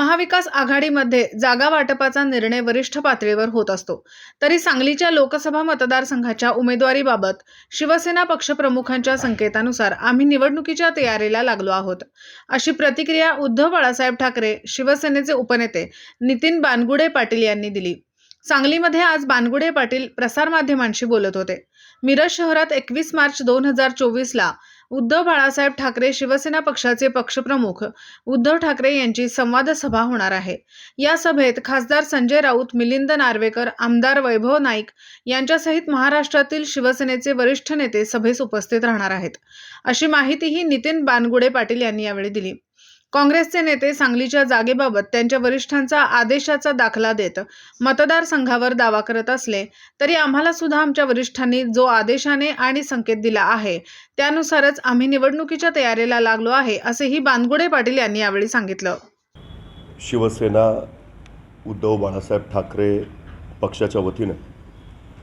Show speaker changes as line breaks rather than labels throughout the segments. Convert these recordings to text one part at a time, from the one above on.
महाविकास आघाडीमध्ये जागा वाटपाचा निर्णय वरिष्ठ पातळीवर होत असतो. तरी सांगलीच्या लोकसभा मतदारसंघाच्या उमेदवारीबाबत शिवसेना पक्षप्रमुखांच्या संकेतानुसार आम्ही निवडणुकीच्या तयारीला लागलो आहोत. अशी प्रतिक्रिया उद्धव बाळासाहेब ठाकरे शिवसेनेचे उपनेते नितीन बानगुडे पाटील यांनी दिली. सांगलीमध्ये आज बानगुडे पाटील प्रसारमाध्यमांशी बोलत होते. मिरज शहरात एकवीस मार्च दोन हजार चोवीसला उद्धव बाळासाहेब ठाकरे शिवसेना पक्षाचे पक्षप्रमुख. उद्धव ठाकरे यांची संवाद सभा होणार आहे. या सभेत खासदार संजय राऊत मिलिंद नार्वेकर आमदार वैभव नाईक यांच्यासहित महाराष्ट्रातील शिवसेनेचे वरिष्ठ नेते सभेस उपस्थित राहणार आहेत. अशी माहितीही नितीन बानगुडे पाटील यांनी यावेळी दिली. काँग्रेसचे नेते सांगलीच्या जागेबाबत त्यांच्या वरिष्ठांचा आदेशाचा दाखला देत मतदारसंघावर दावा करत असले तरी आम्हाला सुद्धा आमच्या वरिष्ठांनी जो आदेशाने आणि संकेत दिला आहे त्यानुसारच आम्ही निवडणुकीच्या तयारीला लागलो आहे असेही बानगुडे पाटील यांनी यावेळी सांगितलं.
शिवसेना उद्धव बाळासाहेब ठाकरे पक्षाच्या वतीनं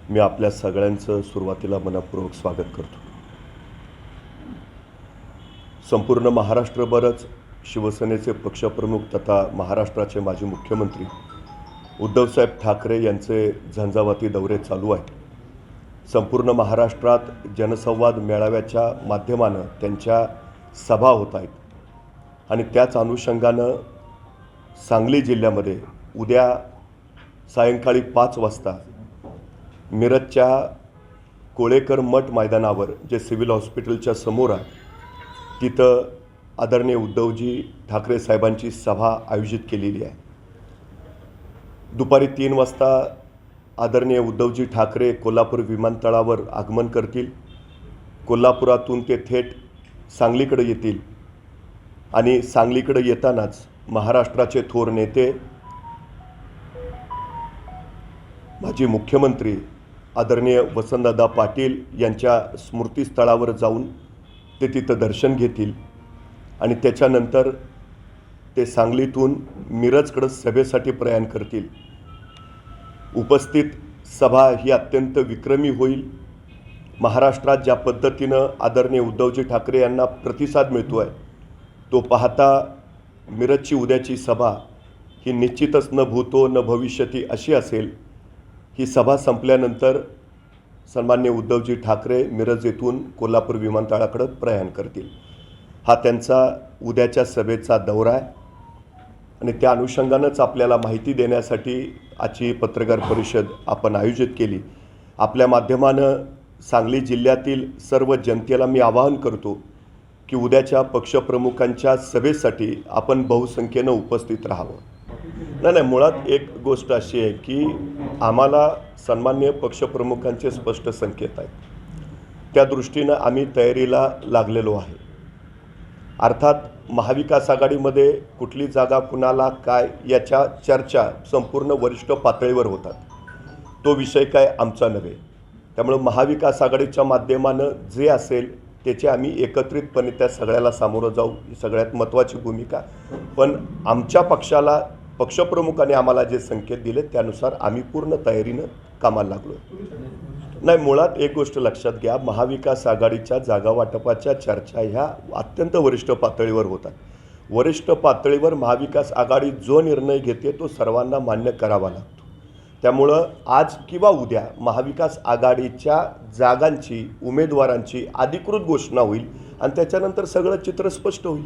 मी आपल्या सगळ्यांचं सुरुवातीला मनपूर्वक स्वागत करतो. संपूर्ण महाराष्ट्रभरच शिवसेनेचे पक्षप्रमुख तथा महाराष्ट्राचे माजी मुख्यमंत्री उद्धवसाहेब ठाकरे यांचे झंझावाती दौरे चालू आहेत. संपूर्ण महाराष्ट्रात जनसंवाद मेळाव्याच्या माध्यमानं त्यांच्या सभा होत आहेत आणि त्याच अनुषंगानं सांगली जिल्ह्यामध्ये उद्या सायंकाळी पाच वाजता मिरजच्या कोळेकर मठ मैदानावर जे सिव्हिल हॉस्पिटलच्या समोर आहे तिथं आदरणीय उद्धवजी ठाकरे साहेबांची सभा आयोजित केलेली आहे. दुपारी तीन वाजता आदरणीय उद्धवजी ठाकरे कोल्हापूर विमानतळावर आगमन करतील. कोल्हापुरातून ते थेट सांगलीकडे येतील. आणि सांगलीकडे येतानाच महाराष्ट्राचे थोर नेते माजी मुख्यमंत्री आदरणीय वसंतदादा पाटील यांच्या स्मृतीस्थळावर जाऊन ते तिथं दर्शन घेतील. आणि त्याच्यानंतर ते सांगलीतून मिरजकडं सभेसाठी प्रयाण करतील. उपस्थित सभा ही अत्यंत विक्रमी होईल. महाराष्ट्रात ज्या पद्धतीनं आदरणीय उद्धवजी ठाकरे यांना प्रतिसाद मिळतो आहे तो पाहता मिरजची उद्याची सभा ही निश्चितच न भूतो न भविष्यती अशी असेल. ही सभा संपल्यानंतर सन्मान्य उद्धवजी ठाकरे मिरज येथून कोल्हापूर विमानतळाकडं प्रयाण करतील. हा त्यांचा उद्याच्या सभेचा दौरा आहे. आणि त्या अनुषंगानंच आपल्याला माहिती देण्यासाठी आजची पत्रकार परिषद आपण आयोजित केली. आपल्या माध्यमानं सांगली जिल्ह्यातील सर्व जनतेला मी आवाहन करतो की उद्याच्या पक्षप्रमुखांच्या सभेसाठी आपण बहुसंख्येनं उपस्थित राहावं. नाही नाही मुळात एक गोष्ट अशी आहे की आम्हाला सन्मान्य पक्षप्रमुखांचे स्पष्ट संकेत आहेत. त्या दृष्टीनं आम्ही तयारीला लागलेलो आहे. अर्थात महाविकास आघाडीमध्ये कुठली जागा कुणाला काय याच्या चर्चा संपूर्ण वरिष्ठ पातळीवर होतात. तो विषय काय आमचा नव्हे. त्यामुळं महाविकास आघाडीच्या माध्यमानं जे असेल त्याचे आम्ही एकत्रितपणे त्या सगळ्याला सामोरं जाऊ. ही सगळ्यात महत्त्वाची भूमिका. पण आमच्या पक्षाला पक्षप्रमुखाने आम्हाला जे संकेत दिले त्यानुसार आम्ही पूर्ण तयारीनं कामाला लागलो नाही मुळात एक गोष्ट लक्षात घ्या महाविकास आघाडीच्या जागा वाटपाच्या चर्चा ह्या अत्यंत वरिष्ठ पातळीवर होतात. वरिष्ठ पातळीवर महाविकास आघाडी जो निर्णय घेते तो सर्वांना मान्य करावा लागतो. त्यामुळं आज किंवा उद्या महाविकास आघाडीच्या जागांची उमेदवारांची अधिकृत घोषणा होईल आणि त्याच्यानंतर सगळं चित्र स्पष्ट होईल.